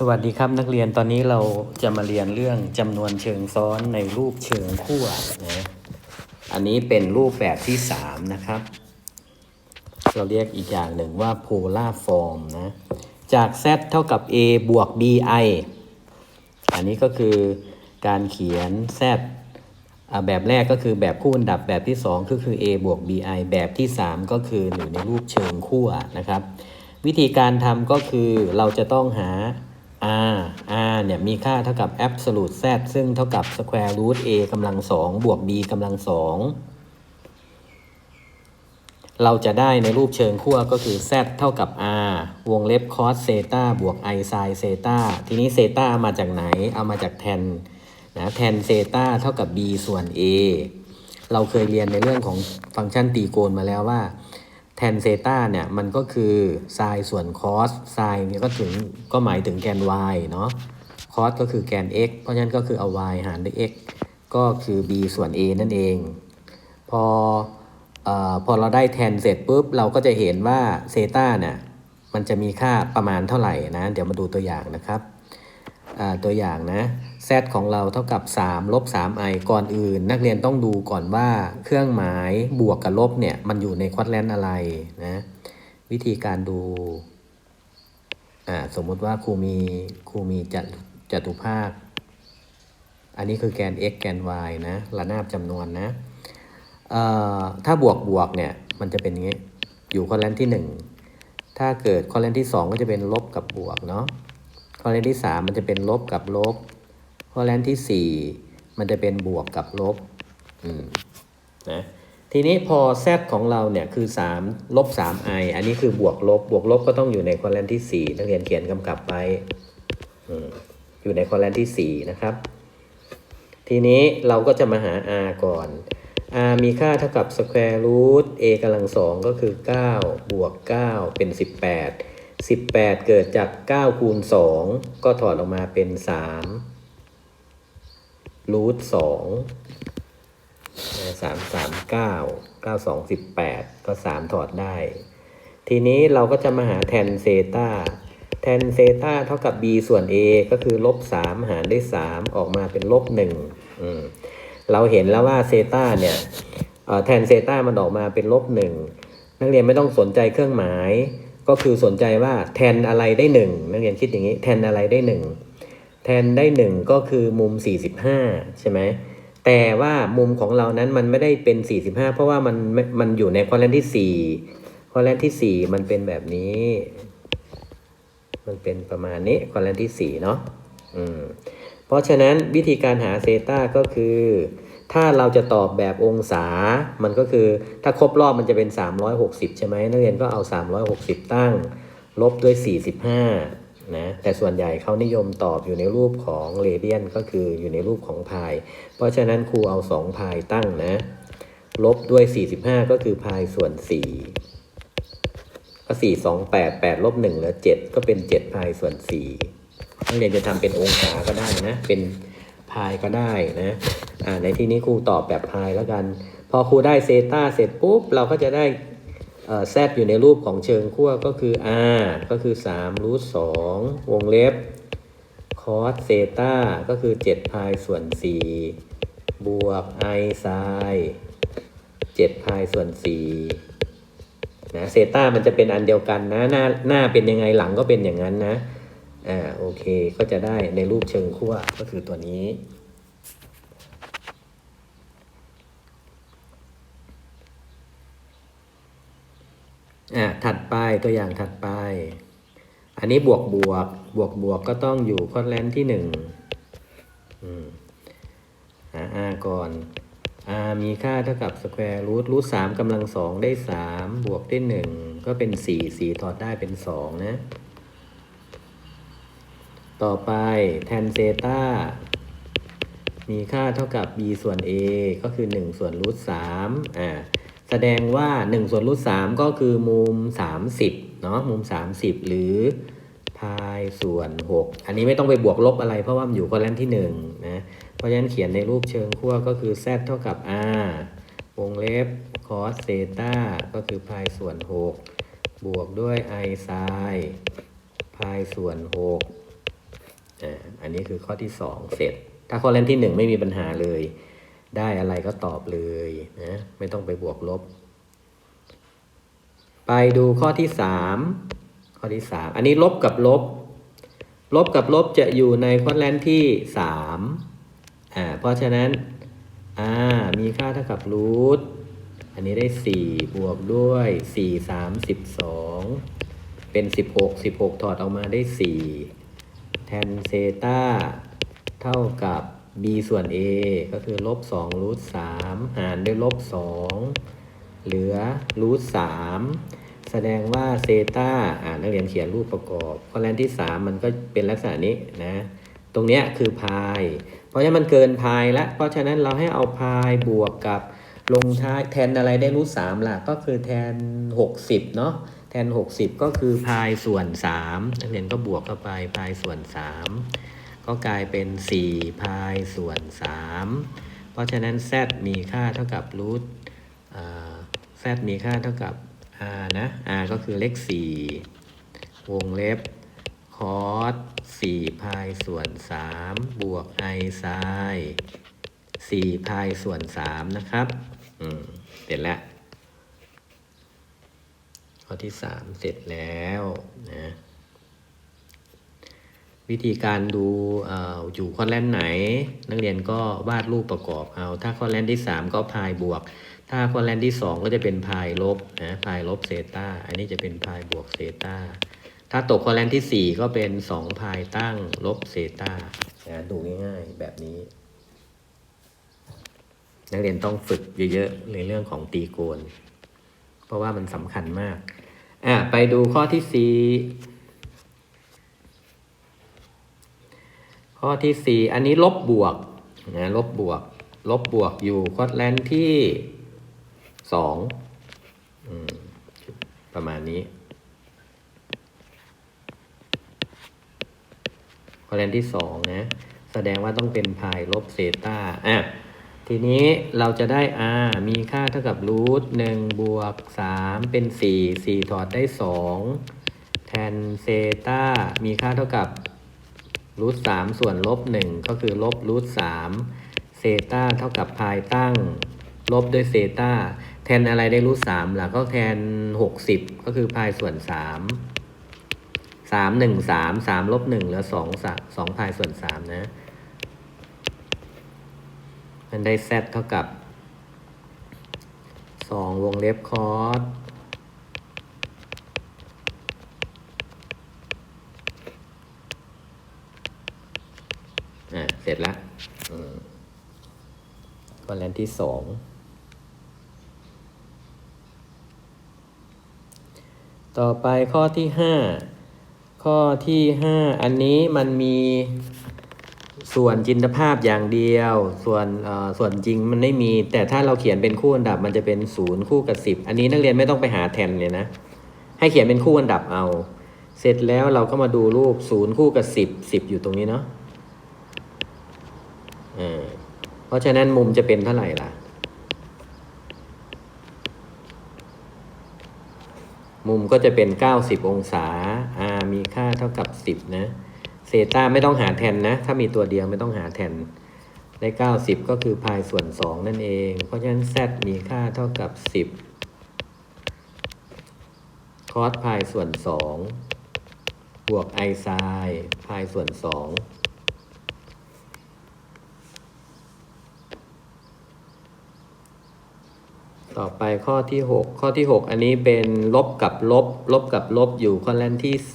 สวัสดีครับนักเรียนตอนนี้เราจะมาเรียนเรื่องจำนวนเชิงซ้อนในรูปเชิงขั้วนะอันนี้เป็นรูปแบบที่ 3 นะครับ เราเรียกอีกอย่างหนึ่งว่า polar form นะจาก z เท่ากับ a บวก bi อันนี้ก็คือการเขียน z แบบแรกก็คือแบบคู่อันดับแบบที่ 2 ก็คือ a บวก bi แบบที่ 3 ก็คืออยู่ในรูปเชิงขั้วนะครับ วิธีการทำก็คือเราจะต้องหา r r เนี่ยมีค่าเท่ากับ absolute z ซึ่งเท่ากับ square root a กำลังสองบวก b กำลังสองเราจะได้ในรูปเชิงขั้วก็คือ z เท่ากับ r วงเล็บ cos เซตาบวก i sin เซตาทีนี้เซตามาจากไหน เอามาจาก tan นะ tan เซตาเท่ากับ b ส่วน a เราเคยเรียนในเรื่องของฟังก์ชันตีโกณมาแล้วว่า แทนเซตาเนี่ยมันก็คือไซน์ส่วนคอสไซน์เนี่ยก็ถึงก็หมายถึงแกน y เนาะคอสก็คือแกน x เพราะฉะนั้นก็คือเอา y หารด้วย x ก็คือ b ส่วน a นั่นเอง พอเอ่อพอเราได้แทนเสร็จปุ๊บเราก็จะเห็นว่าเซตาเนี่ยมันจะมีค่าประมาณเท่าไหร่นะ เดี๋ยวมาดูตัวอย่างนะครับอ่าตัวอย่างนะ z ของเราเท่ากับ 3 ลบ 3i ก่อนอื่น นักเรียนต้องดูก่อนว่าเครื่องหมายบวกกับลบเนี่ย มันอยู่ในควอดแลนต์อะไรนะ วิธีการดู อ่า สมมติว่าครูมีครูมีจัตุจตุภาค อันนี้คือแกน x แกน y นะระนาบจำนวนนะเอ่อถ้าบวกบวกเนี่ย มันจะเป็นอย่างนี้อยู่ควอดแลนต์ที่ 1 ถ้าเกิดควอดแลนต์ที่ 2 ก็จะเป็นลบกับบวกเนาะควอดแลนต์ที่ 3 มันจะเป็นลบกับลบ อแรกที่ 4 มันจะเป็นบวกกับลบอืมนะทีนี้พอ z ของเราเนี่ยคือ 3 ลบ 3i อันนี้คือบวกลบ บวกลบก็ต้องอยู่ในคอลัมน์ที่ 4 นักเรียนเขียนกำกับไว้อมอยู่ในคอลัมน์ที่ 4 นะครับ ทีนี้เราก็จะมาหา r ก่อน r มีค่าเท่ากับ square root a กำลังสองก็คือ 9 บวก 9 เป็น 18 18 เกิดจาก 9 คูณ 2 ก็ถอดออกมาเป็น 3 รูทสองสามสามเก้าเก้าสองสิบแปดก็สามถอดได้ ทีนี้เราก็จะมาหาแทนเซตาแทนเซตาเท่ากับ b ส่วน a ก็คือลบสามหารด้วยสามออกมาเป็นลบหนึ่งเราเห็นแล้วว่าเซตาเนี่ยแทนเซตามันออกมาเป็นลบหนึ่งนักเรียนไม่ต้องสนใจเครื่องหมาย ก็คือสนใจว่าแทนอะไรได้หนึ่งนักเรียนคิดอย่างนี้ แทนอะไรได้หนึ่ง แทนได้หนึ่งก็คือมุม 45 ใช่ไหมแต่ว่ามุมของเรานั้นมันไม่ได้เป็น 45 เพราะว่ามันมันอยู่ในคอลัมน์ที่4คอลัมน์ที่ 4 มันเป็นแบบนี้ มันเป็นประมาณนี้คอลัมน์ที่4เนาะอืมเพราะฉะนั้นวิธีการหาเซตาก็คือ ถ้าเราจะตอบแบบองศา มันก็คือถ้าครบรอบมันจะเป็น 360 ใช่ไหมนักเรียนก็เอา 360 ตั้ง ลบด้วย 45 นะแต่ส่วนใหญ่เขานิยมตอบอยู่ในรูปของเรเดียนก็คืออยู่ในรูปของพาย เพราะฉะนั้นครูเอา2พายตั้งนะ ลบด้วย 45 ก็คือพายส่วน 4 ก็ 4 2 8 8ลบ1เหลือ 7 ก็เป็น 7 พายส่วน4นักเรียนจะทำเป็นองศาก็ได้นะ เป็นพายก็ได้นะอ่าในที่นี้ครูตอบแบบพายแล้วกัน พอครูได้เซต้าเสร็จปุ๊บเราก็จะได้ แซดอยู่ในรูปของเชิงขั้วก็คือ r ก็คือ3รูท2วงเล็บ cos เซตาก็คือ7พายส่วน 4 บวก i sin 7พายส่วน4นะเซตามันจะเป็นอันเดียวกันนะหน้าหน้าเป็นยังไงหลังก็เป็นอย่างนั้นนะอ่าโอเคก็จะได้ในรูปเชิงขั้วก็คือตัวนี้ อ่าถัดไปตัวอย่างถัดไป อันนี้บวกบวก บวกบวกก็ต้องอยู่คอแลนที่หนึ่งอืมหา r ก่อน r มีค่าเท่ากับสแควร์รูทรูทสามกำลังสองได้สามบวกได้หนึ่งก็เป็นสี่สี่ถอดได้เป็นสองนะ ต่อไปแทนเซตามีค่าเท่ากับ b ส่วน a ก็คือ 1 ส่วนรูทสามอ่า แสดงว่า 1 ส่วนรูทสามก็คือมุม 30เนาะมุม 30 หรือพายส่วน 6 อันนี้ไม่ต้องไปบวกลบอะไรเพราะว่ามันอยู่คอลัมน์ที่1นะเพราะฉะนั้นเขียนในรูปเชิงขั้วก็คือ z เท่ากับ r วงเล็บ cos เซตาก็คือพายส่วน 6 บวกด้วย i sin พายส่วน6อ่าอันนี้คือข้อที่สองเสร็จ ถ้าข้อแรกที่หนึ่งไม่มีปัญหาเลย ได้อะไรก็ตอบเลยนะไม่ต้องไปบวกลบ ไปดูข้อที่สามข้อที่สามอันนี้ลบกับลบ ลบกับลบจะอยู่ในควอดแลนที่สามอ่าเพราะฉะนั้นอ่ามีค่าเท่ากับรูทอันนี้ได้สี่บวกด้วยสี่สามสิบสองเป็นสิบหกสิบหกถอดออกมาได้สี่แทนเซตาเท่ากับ b ส่วน a ก็คือลบสองรูทสามหารด้วยลบสองเหลือรูทสามแสดงว่าเซตาอ่านักเรียนเขียนรูปประกอบข้อแรกที่ 3 มันก็เป็นลักษณะนี้นะ ตรงเนี้ยคือพาย เพราะฉะนั้นมันเกินพายแล้ว เพราะฉะนั้นเราให้เอาพายบวกกับลงท้ายแทนอะไรได้รูทสามล่ะ ก็คือแทน 60 เนาะ แทน 60 ก็คือพายส่วน3นักเรียนก็บวกเข้าไปพายส่วน 3 ก็กลายเป็น 4 พายส่วน 3 เพราะฉะนั้น z มีค่าเท่ากับรูท z มีค่าเท่ากับ r นะ r ก็คือเลข 4 วงเล็บคอส4พายส่วน 3 บวก i ไซน์4พายส่วน 3 นะครับอืมเสร็จแล้วข้อที่ 3 เสร็จแล้วนะ วิธีการดูออยู่ข้อแรกไหน นักเรียนก็วาดรูปประกอบเอา ถ้าข้อแรกที่ 3 ก็พายบวก ถ้าข้อแรกที่ 2 ก็จะเป็นพายลบนะพายลบเซตาอันนี้จะเป็นพายบวกเซตาถ้าตกข้อแรกที่ 4 ก็เป็น 2 พายตั้งลบเซตานะดูง่ายๆแบบนี้ นักเรียนต้องฝึกเยอะๆในเรื่องของตีโกน เพราะว่ามันสำคัญมากอะไปดูข้อที่4 ข้อที่ 4 อันนี้ลบบวกนะลบบวก ลบบวกอยู่ควอดแลนที่สองประมาณนี้ควอดแลนที่สองนะแสดงว่าต้องเป็นพายลบเซตาอะทีนี้เราจะได้ r มีค่าเท่ากับรูทหนึ่งบวกสามเป็นสี่สี่ถอดได้สองแทนเซตามีค่าเท่ากับ รูทสามส่วนลบหนึ่งก็คือลบรูทสามเซต้าเท่ากับพายตั้ง ลบด้วยเซต้าแทนอะไรได้รูทสามล่ะก็แทนหกสิบก็คือพายส่วนสามสามหนึ่งสามสามลบหนึ่งเหลือสองสองพายส่วนสามนะมันได้ z เท่ากับ2วงเล็บคอส อะเสร็จแล้วข้อแรกที่สองต่อไปข้อที่ห้าข้อที่ห้าอันนี้มันมีส่วนจินตภาพอย่างเดียว ส่วนส่วนจริงมันไม่มี แต่ถ้าเราเขียนเป็นคู่อันดับมันจะเป็นศูนย์คู่กับสิบอันนี้นักเรียนไม่ต้องไปหาแทนเลยนะ ให้เขียนเป็นคู่อันดับเอา เสร็จแล้วเราก็มาดูรูปศูนย์คู่กับสิบสิบอยู่ตรงนี้เนาะอ่าเพ ราะฉะนั้นมุมจะเป็นเท่าไหร่ล่ะ มุมก็จะเป็น 90 องศา r มีค่าเท่ากับ 10 นะเซตาไม่ต้องหาแทนนะ ถ้ามีตัวเดียวไม่ต้องหาแทน ได้ 90 ก็คือพายส่วน 2 นั่นเอง เพราะฉะนั้น z มีค่าเท่ากับ 10 คอสพายส่วน 2 บวก i ไซน์พายส่วน 2 ต่อไปข้อที่ 6 ข้อที่ 6 อันนี้เป็นลบกับลบ ลบกับลบอยู่ข้อแรกที่ 3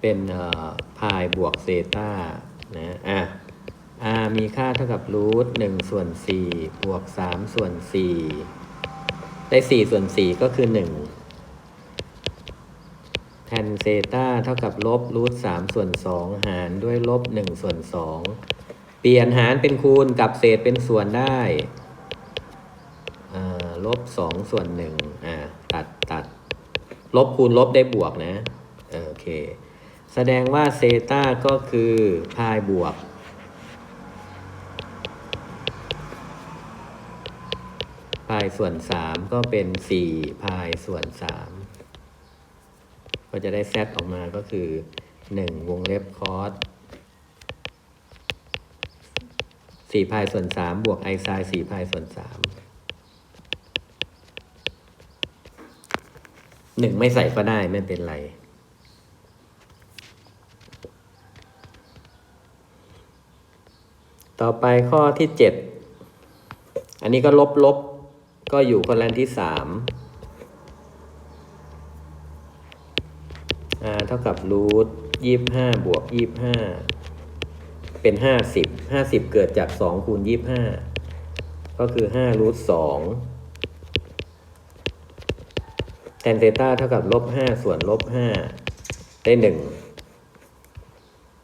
เป็นพายบวกเซตานะอะ r มีค่าเท่ากับรูทหนึ่งส่วนสี่บวกสามส่วนสี่ได้สี่ส่วนสี่ก็คือหนึ่ง นเซตาเท่ากับลบรูทสามส่วนสองหารด้วยลบหนึ่งส่วนสองเปลี่ยนหารเป็นคูณกับเศษเป็นส่วนได้ลบสองส่วนหนึ่งอ่าตัดตัดลบคูณลบได้บวกนะโอเค แสดงว่าเซตาก็คือพายบวกพายส่วน3ก็เป็น4พายส่วน3 ก็จะได้ z ออกมาก็คือ 1 วงเล็บคอส4พายส่วน 3 บวก i ซาย4พายส่วน 3 1 ไม่ใส่ก็ได้ไม่เป็นไรต่อไปข้อที่ 7 อันนี้ก็ลบลบก็อยู่คนละที่ 3 r เท่ากับรูทยี่ห้าบวกยี่ห้าเป็นห้าสิบห้าสิบเกิดจากสองคูณยี่ห้าก็คือห้ารูทสองแทนเซต้าเท่ากับลบห้าส่วนลบห้าได้หนึ่ง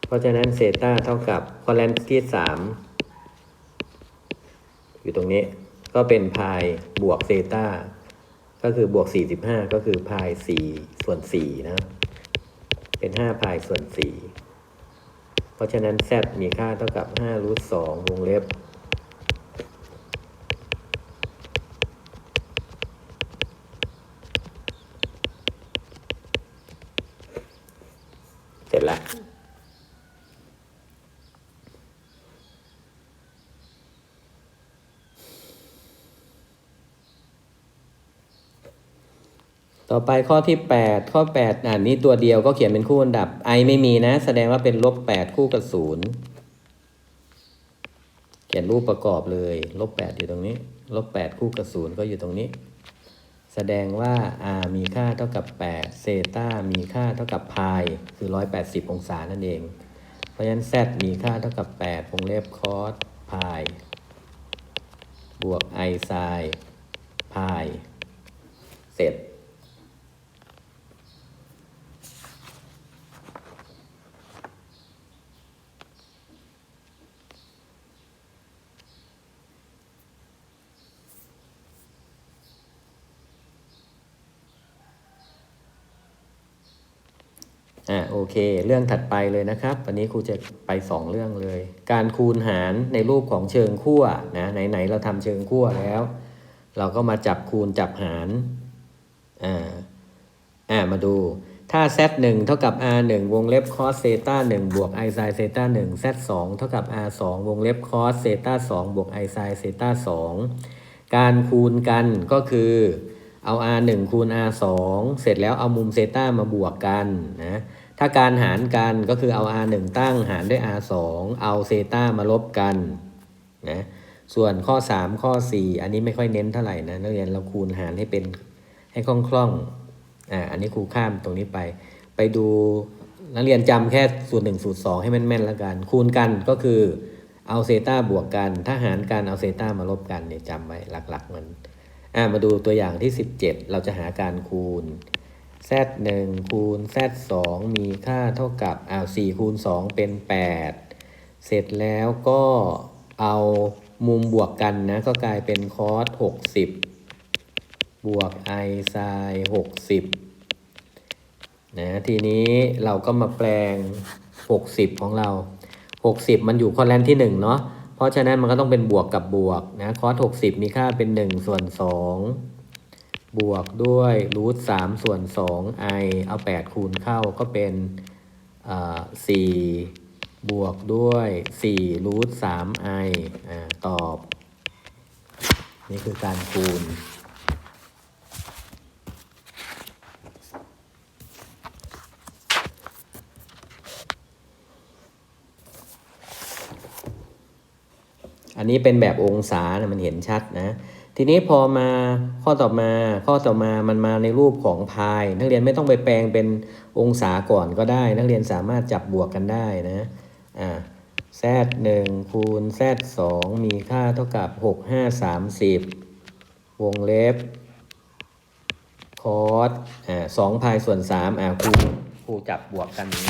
เพราะฉะนั้นเซต้าเท่ากับคอลัมนที่สามอยู่ตรงนี้ก็เป็นพายบวกเซต้าก็คือบวกสี่สิบห้าก็คือพายสี่ส่วนสี่นะ เป็น5พายส่วน4เพราะฉะนั้น z มีค่าเท่ากับ5รูท2วงเล็บ เสร็จแล้ว ต่อไปข้อที่ 8 ข้อ 8อ่านนี้ตัวเดียวก็เขียนเป็นคู่อันดับ i ไม่มีนะ แสดงว่าเป็นลบ8คู่กับศูนย์เขียนรูปประกอบเลยลบ8อยู่ตรงนี้ลบ8คู่กับศูนย์ก็อยู่ตรงนี้ แสดงว่า r มีค่าเท่ากับ8เซต้ามีค่าเท่ากับพายคือ 180 องศานั่นเอง เพราะฉะนั้น z มีค่าเท่ากับ8วงเล็บคอสพายบวก i ไซน์พายเสร็จ เค เรื่องถัดไปเลยนะครับ วันนี้ครูจะไป 2 เรื่องเลย การคูณหารในรูปของเชิงขั้วนะไหนๆเราทำเชิงขั้วแล้ว เราก็มาจับคูณจับหารอ่าอ่ามาดูถ้า z 1เท่ากับ r 1วงเล็บ cos เซตา1บวก i sin เซตา1 z 2เท่ากับ r 2วงเล็บ cos เซตา2บวก i sin เซตา2การคูณกันก็คือเอา r 1คูณ r 2เสร็จแล้วเอามุมเซตามาบวกกันนะ ถ้าการหารกันก็คือเอา r 1ตั้งหารด้วย r 2เอาเซตามาลบกันนะส่วนข้อ 3 ข้อ 4 อันนี้ไม่ค่อยเน้นเท่าไหร่นะนักเรียนเราคูณหารให้เป็นให้คล่องๆอ่าอันนี้ครูข้ามตรงนี้ไป ไปดูนักเรียนจำแค่สูตร1สูตร2ให้แม่นๆแล้วกัน คูณกันก็คือเอาเซตาบวกกัน ถ้าหารกันเอาเซตามาลบกันเนี่ยจำไว้หลักๆมันอ่ามาดูตัวอย่างที่ 17 เราจะหาการคูณ z 1คูณ z 2มีค่าเท่ากับอ้าว4คูณ 2 เป็น 8 เสร็จแล้วก็เอามุมบวกกันนะ ก็กลายเป็นคอส60 บวก i ไซน์60 นะ ทีนี้เราก็มาแปลง 60 ของเรา 60 มันอยู่คอแลนที่ 1 เนาะเพราะฉะนั้นมันก็ต้องเป็นบวกกับบวกนะ คอส60 มีค่าเป็น 1 ส่วน 2 บวกด้วยรูท3ส่วน2 i เอา8คูณเข้าก็เป็นอ่บวกด้วย4รูท3 i อ่าตอบ นี่คือการคูณ อันนี้เป็นแบบองศานะมันเห็นชัดนะ ทีนี้พอมาข้อต่อมาข้อต่อมามันมาในรูปของพาย นักเรียนไม่ต้องไปแปลงเป็นองศาก่อนก็ได้ นักเรียนสามารถจับบวกกันได้นะอ่า z 1คูณ z 2มีค่าเท่ากับ 6 5 30 วงเล็บคอสอ่า2พายส่วน3อ่าครูครูจับบวกกันนี้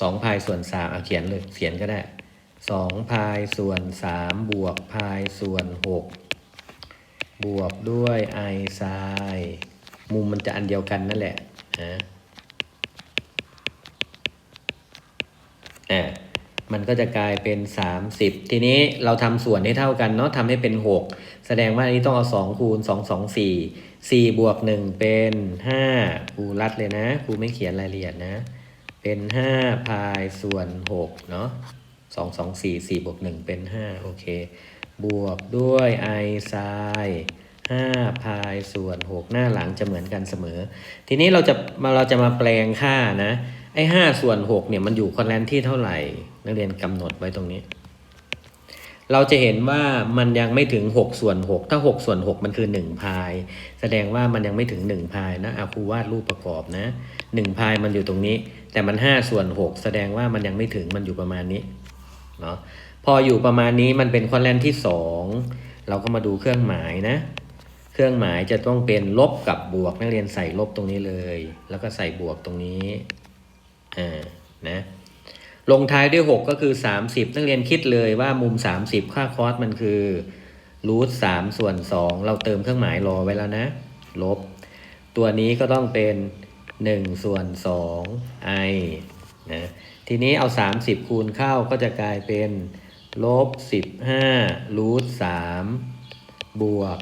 สองพายส่วนสามเอาเขียนเลยเขียนก็ได้ สองพายส่วนสามบวกพายส่วนหกบวกด้วยไอไซมุมมันจะอันเดียวกันนั่นแหละนะอ่ามันก็จะกลายเป็น 30 ทีนี้เราทำส่วนให้เท่ากันเนาะทำให้เป็น 6 แสดงว่าอันนี้ต้องเอา 2 คูณ 2 2 4สี่บวกหนึ่งเป็นห้าครูรัดเลยนะครูไม่เขียนรายละเอียดนะ เป็นห้าพายส่วนหกเนาะ สองสองสี่สี่บวกหนึ่งเป็นห้าโอเค บวกด้วยไอไซห้าพายส่วนหกหน้าหลังจะเหมือนกันเสมอ ทีนี้เราจะมาเราจะมาแปลงค่านะไอ้ห้าส่วนหกเนี่ยมันอยู่คอนแลนที่เท่าไหร่ นักเรียนกำหนดไว้ตรงนี้ เราจะเห็นว่ามันยังไม่ถึง6ส่วน6ถ้า6ส่วน6มันคือ1พาย แสดงว่ามันยังไม่ถึง1พายนะอาครูวาดรูปประกอบนะ1พายมันอยู่ตรงนี้ แต่มัน5ส่วน6แสดงว่ามันยังไม่ถึงมันอยู่ประมาณนี้ เนาะพออยู่ประมาณนี้มันเป็นคอนแลนที่ 2 เราก็มาดูเครื่องหมายนะ เครื่องหมายจะต้องเป็นลบกับบวกนักเรียนใส่ลบตรงนี้เลย แล้วก็ใส่บวกตรงนี้อ่านะลงท้ายด้วย 6 ก็คือ 30 นักเรียนคิดเลยว่ามุม 30 ค่าคอสมันคือรูท3ส่วน 2 เราเติมเครื่องหมายรอไว้แล้วนะ ลบ ตัวนี้ก็ต้องเป็น 1 ส่วน2 i นะ ทีนี้เอา 30 คูณเข้าก็จะกลายเป็นลบ15รูท3บวก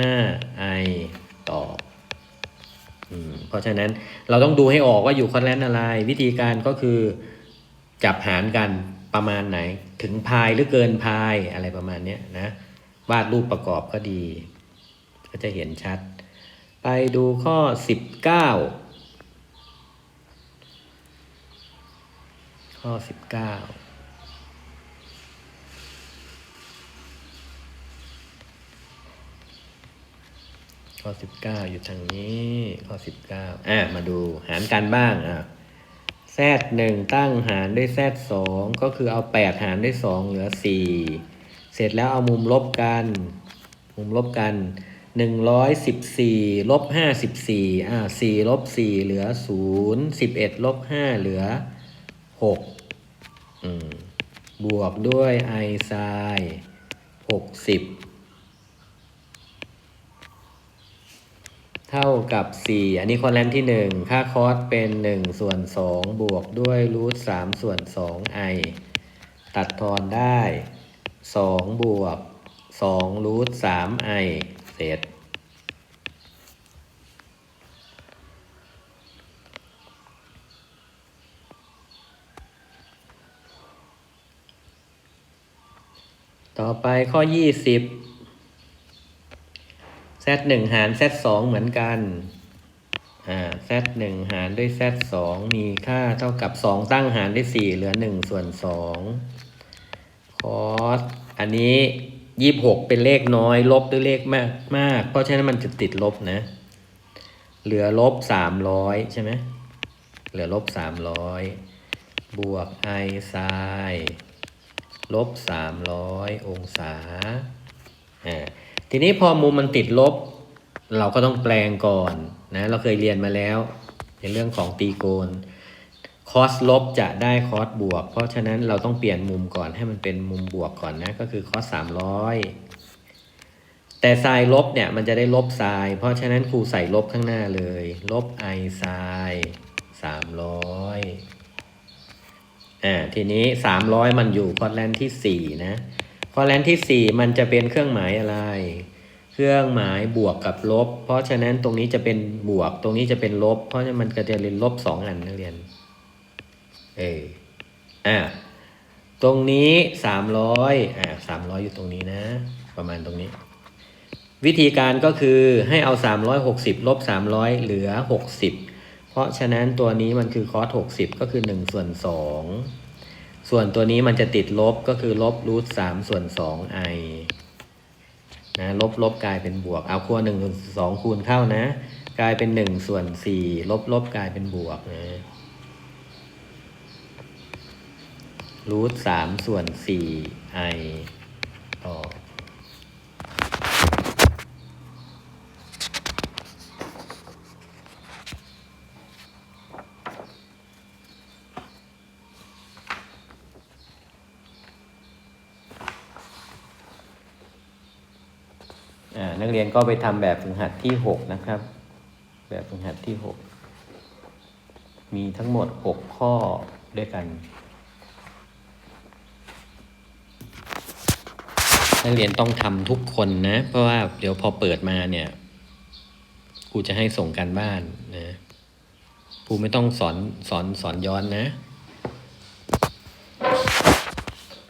15 i ต่อเพราะฉะนั้นเราต้องดูให้ออกว่าอยู่คอนแลนอะไร วิธีการก็คือจับหารกันประมาณไหน ถึงพายหรือเกินพายอะไรประมาณนี้นะ วาดรูปประกอบก็ดี ก็จะเห็นชัด ไปดูข้อ 19 ข้อ19ข้อ19อยู่ทางนี้ ข้อ19อะมาดูหารกันบ้างอะแซดหนึ่งตั้งหารด้วยแซดสองก็คือเอา8หารด้วย2เหลือ4เสร็จแล้วเอามุมลบกัน มุมลบกัน114ลบ54อ่า4ลบ4เหลือ0 11ลบ5เหลือ6อืม บวกด้วยไอไซ60เท่ากับ 4 อันนี้คอนแลนที่ 1 ค่าคอสเป็น 1 ส่วน 2 บวกด้วยรูท3ส่วน2 i ตัดทอนได้ 2 บวก2รูท3 i เสร็จ ต่อไปข้อ20 z หนึ่งหาร z สองเหมือนกัน อ่า z หนึ่งหารด้วย z สองมีค่าเท่ากับสองตั้งหารด้วยสี่เหลือหนึ่งส่วนสองคอสอันนี้ยี่หกเป็นเลขน้อย ลบด้วยเลขมากมาก เพราะฉะนั้นมันจะติดลบนะ เหลือลบสามร้อยใช่ไหมเหลือลบสามร้อยบวกไอไซ ลบสามร้อยองศา อ่า ทีนี้พอมุมมันติดลบ เราก็ต้องแปลงก่อนนะ เราเคยเรียนมาแล้ว ในเรื่องของตีโกณคอสลบจะได้คอสบวก เพราะฉะนั้นเราต้องเปลี่ยนมุมก่อนให้มันเป็นมุมบวกก่อนนะ ก็คือคอสสามร้อยแต่ไซน์ลบเนี่ยมันจะได้ลบไซน์เพราะฉะนั้นครูใส่ลบข้างหน้าเลย ลบไอไซน์สามร้ อ่าทีนี้สามร้อยมันอยู่คอร์แลนที่สี่นะคอร์แลนที่สี่มันจะเป็นเครื่องหมายอะไร เครื่องหมายบวกกับลบ เพราะฉะนั้นตรงนี้จะเป็นบวก ตรงนี้จะเป็นลบ เพราะฉะนั้นมันก็จะเรียนลบสองอันนักเรียน เอออ่าตรงนี้สามร้อยอ่าสามร้อยอยู่ตรงนี้นะ ประมาณตรงนี้วิธีการก็คือให้เอา 360 ลบ 300 เหลือ 60 ราะฉะนั้นตัวนี้มันคือคอส60ก็คือ1ส่วน2ส่วนตัวนี้มันจะติดลบก็คือลบรูท3ส่วน2 i นะลบลบกลายเป็นบวก เอาขั้ว1ส่วน2คูณเข้านะ กลายเป็น1ส่วน4ลบลบกลายเป็นบวกนะรูท3ส่วน4 i ต่อ นักเรียนก็ไปทำแบบฝึกหัดที่ 6 นะครับ แบบฝึกหัดที่ 6 มีทั้งหมด 6 ข้อด้วยกัน นักเรียนต้องทำทุกคนนะ เพราะว่าเดี๋ยวพอเปิดมาเนี่ยครูจะให้ส่งการบ้านนะครูไม่ต้องสอนสอนสอนย้อนนะ